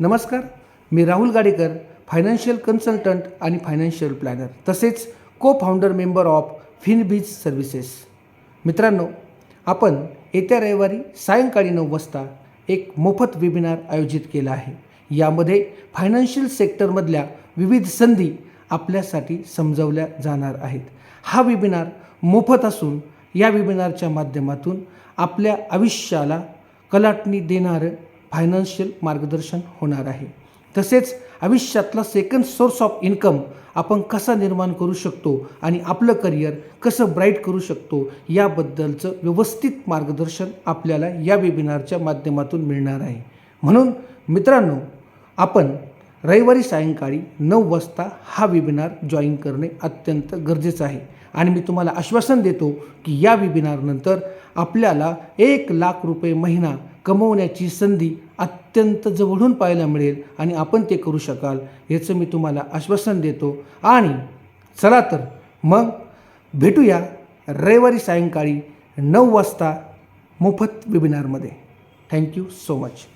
नमस्कार मी Rahul Gadekar financial consultant आणि फायनान्शियल प्लॅनर तसेच co founder member of Finbees services मित्रांनो आपण येत्या रविवारी सायंकाळी नऊ वाजता एक मोफत वेबिनार आयोजित केला आहे. यामध्ये फायनान्शियल सेक्टरमधल्या विविध संधी आपल्यासाठी समजवल्या जाणार आहेत. हा वेबिनार मोफत असून या वेबिनारच्या माध्यमातून आपल्या आयुष्याला कलाटणी देणारं फायनान्शियल मार्गदर्शन होणार आहे. तसेच आयुष्यातला सेकंड सोर्स ऑफ इन्कम आपण कसा निर्माण करू शकतो आणि आपलं करिअर कसं ब्राईट करू शकतो याबद्दलचं व्यवस्थित मार्गदर्शन आपल्याला या वेबिनारच्या माध्यमातून मिळणार आहे. म्हणून मित्रांनो आपण रविवारी सायंकाळी नऊ वाजता हा वेबिनार जॉईन करणे अत्यंत गरजेचं आहे. आणि मी तुम्हाला आश्वासन देतो की या वेबिनारनंतर आपल्याला एक लाख रुपये महिना कमवण्याची संधी अत्यंत जवळून पाहायला मिळेल आणि आपण ते करू शकाल याचं मी तुम्हाला आश्वासन देतो. आणि चला तर मग भेटूया रविवारी सायंकाळी नऊ वाजता मोफत वेबिनारमध्ये थँक्यू सो मच